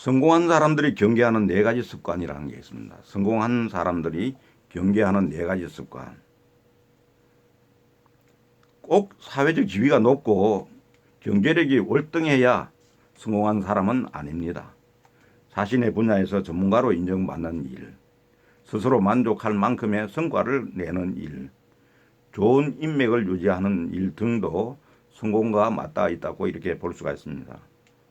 성공한 사람들이 경계하는 네 가지 습관이라는 게 있습니다. 성공한 사람들이 경계하는 네 가지 습관. 꼭 사회적 지위가 높고 경제력이 월등해야 성공한 사람은 아닙니다. 자신의 분야에서 전문가로 인정받는 일, 스스로 만족할 만큼의 성과를 내는 일, 좋은 인맥을 유지하는 일 등도 성공과 맞닿아 있다고 이렇게 볼 수가 있습니다.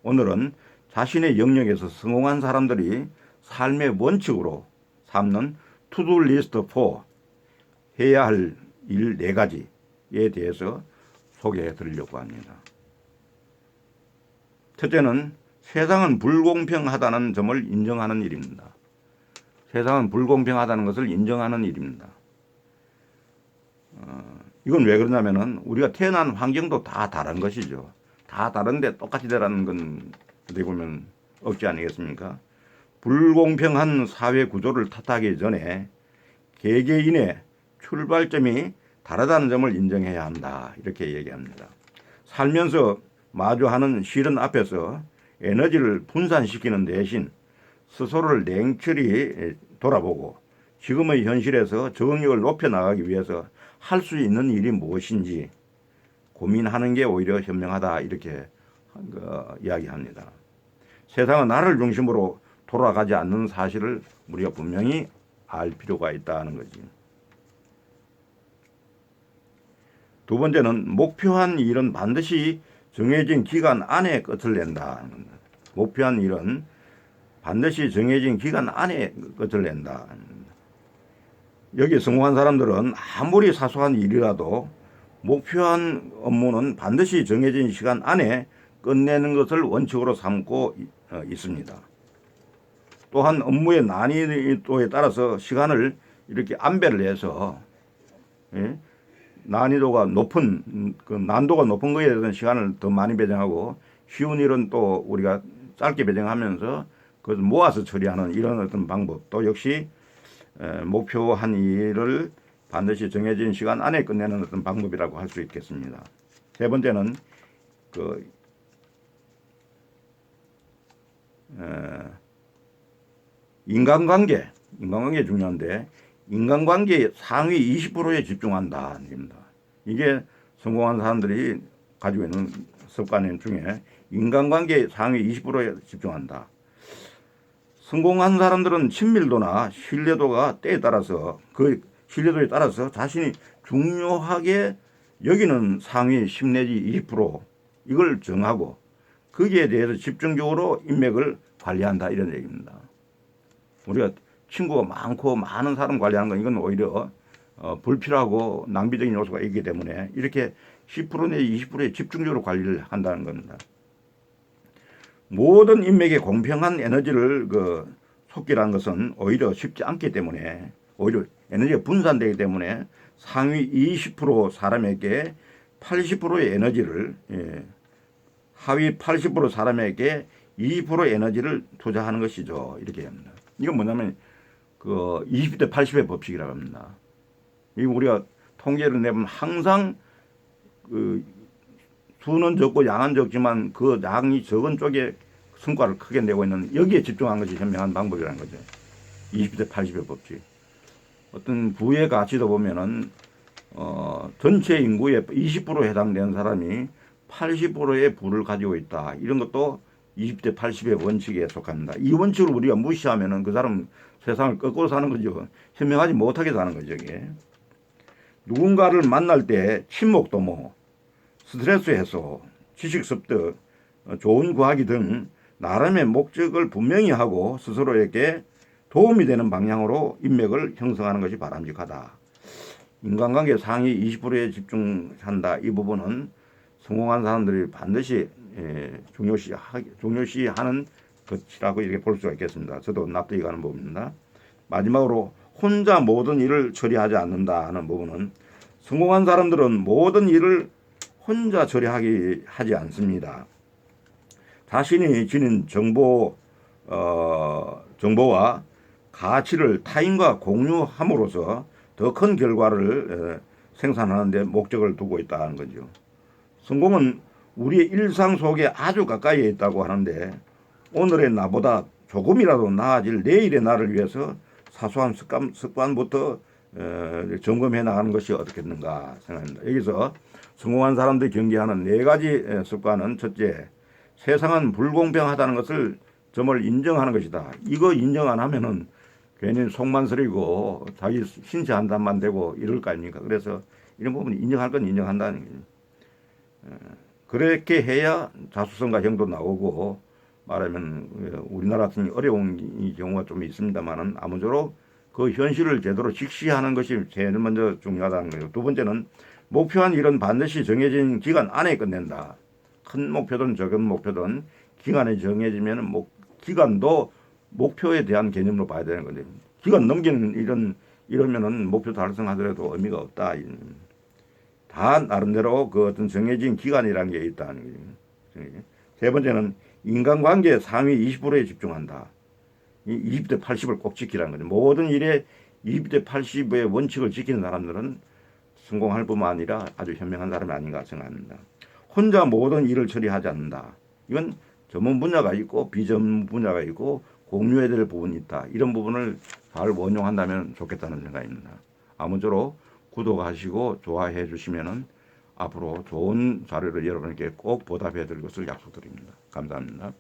오늘은 자신의 영역에서 성공한 사람들이 삶의 원칙으로 삼는 투두 리스트 4 해야 할 일 네 가지에 대해서 소개해 드리려고 합니다. 첫째는 세상은 불공평하다는 점을 인정하는 일입니다. 세상은 불공평하다는 것을 인정하는 일입니다. 어, 이건 왜 그러냐면은 우리가 태어난 환경도 다 다른 것이죠. 다 다른데 똑같이 되라는 건 어떻게 보면 없지 아니겠습니까? 불공평한 사회 구조를 탓하기 전에 개개인의 출발점이 다르다는 점을 인정해야 한다. 이렇게 얘기합니다. 살면서 마주하는 실은 앞에서 에너지를 분산시키는 대신 스스로를 냉철히 돌아보고 지금의 현실에서 적응력을 높여나가기 위해서 할 수 있는 일이 무엇인지 고민하는 게 오히려 현명하다 이렇게 그 이야기합니다. 세상은 나를 중심으로 돌아가지 않는 사실을 우리가 분명히 알 필요가 있다는 거지. 두 번째는 목표한 일은 반드시 정해진 기간 안에 끝을 낸다. 목표한 일은 반드시 정해진 기간 안에 끝을 낸다. 여기 성공한 사람들은 아무리 사소한 일이라도 목표한 업무는 반드시 정해진 시간 안에 끝내는 것을 원칙으로 삼고 어, 있습니다. 또한 업무의 난이도에 따라서 시간을 이렇게 안배를 해서 예? 난이도가 높은 음, 그 난도가 높은 거에 대해서 시간을 더 많이 배정하고 쉬운 일은 또 우리가 짧게 배정하면서 그것을 모아서 처리하는 이런 어떤 방법 또 역시 에, 목표한 일을 반드시 정해진 시간 안에 끝내는 어떤 방법이라고 할 수 있겠습니다. 세 번째는 그 에, 인간관계, 인간관계 중요한데 인간관계 상위 20%에 집중한다. 입니다. 이게 성공한 사람들이 가지고 있는 습관 중에 인간관계 상위 20%에 집중한다. 성공한 사람들은 친밀도나 신뢰도가 때에 따라서 그 신뢰도에 따라서 자신이 중요하게 여기는 상위 10 내지 20% 이걸 정하고 거기에 대해서 집중적으로 인맥을 관리한다 이런 얘기입니다. 우리가 친구가 많고 많은 사람 관리하는 건 이건 오히려 어, 불필요하고 낭비적인 요소가 있기 때문에 이렇게 10% 내지 20%에 집중적으로 관리를 한다는 겁니다. 모든 인맥에 공평한 에너지를 그 쏟기라는 것은 오히려 쉽지 않기 때문에 오히려 에너지가 분산되기 때문에 상위 20% 사람에게 80%의 에너지를 예, 하위 80% 사람에게 20% 에너지를 투자하는 것이죠. 이렇게 합니다. 이건 뭐냐면 그 20대 80의 법칙이라고 합니다. 이 우리가 통계를 내보면 항상 그 수는 적고 양은 적지만 그 양이 적은 쪽에 성과를 크게 내고 있는 여기에 집중한 것이 현명한 방법이라는 거죠. 20대 80의 법칙. 어떤 부의 가치도 보면은 어, 전체 인구의 20% 해당되는 사람이 80%의 부를 가지고 있다. 이런 것도 20대 80의 원칙에 속합니다. 이 원칙을 우리가 무시하면은 그 사람 세상을 거꾸로 사는 거죠. 현명하지 못하게 사는 거죠, 이게. 누군가를 만날 때 친목 도모, 스트레스 해소, 지식 습득, 어, 좋은 구하기 등 나름의 목적을 분명히 하고 스스로에게 도움이 되는 방향으로 인맥을 형성하는 것이 바람직하다. 인간관계 상위 20%에 집중한다. 이 부분은 성공한 사람들이 반드시 예, 중요시 중요시 하는 것이라고 이렇게 볼 수가 있겠습니다. 저도 납득이 가는 부분입니다. 마지막으로 혼자 모든 일을 처리하지 않는다 하는 부분은 성공한 사람들은 모든 일을 혼자 처리하기 하지 않습니다. 자신이 지닌 정보 어, 정보와 가치를 타인과 공유함으로써 더 큰 결과를 에, 생산하는 데 목적을 두고 있다는 거죠. 성공은 우리의 일상 속에 아주 가까이에 있다고 하는데 오늘의 나보다 조금이라도 나아질 내일의 나를 위해서 사소한 습관, 습관부터 어, 점검해 나가는 것이 어떻겠는가 생각합니다. 여기서 성공한 사람들이 경계하는 네 가지 에, 습관은 첫째, 세상은 불공평하다는 것을 점을 인정하는 것이다. 이거 인정 안 하면은 괜히 속만스리고 자기 신체 한단만 되고 이럴 거 아닙니까? 그래서 이런 부분 인정할 건 인정한다는 거죠. 어, 그렇게 해야 자수성가 형도 나오고 말하면 어, 우리나라 같은 어려운 이 경우가 좀 있습니다만은 아무쪼록 그 현실을 제대로 직시하는 것이 제일 먼저 중요하다는 거예요. 두 번째는 목표한 일은 반드시 정해진 기간 안에 끝낸다. 큰 목표든 적은 목표든 기간이 정해지면은 목 기간도 목표에 대한 개념으로 봐야 되는 건데 기간 넘기는 이런 이러면은 목표 달성하더라도 의미가 없다. 다 나름대로 그 어떤 정해진 기간이라는 게 있다는 거죠. 세 번째는 인간관계 상위 20%에 집중한다. 이 20대 80을 꼭 지키라는 거죠. 모든 일에 20대 80의 원칙을 지키는 사람들은 성공할 뿐만 아니라 아주 현명한 사람이 아닌가 생각합니다. 혼자 모든 일을 처리하지 않는다. 이건 전문 분야가 있고 비전문 분야가 있고 공유해야 될 부분이 있다. 이런 부분을 잘 원용한다면 좋겠다는 생각입니다. 아무쪼록 구독하시고 좋아해 주시면은 앞으로 좋은 자료를 여러분께 꼭 보답해 드릴 것을 약속드립니다. 감사합니다.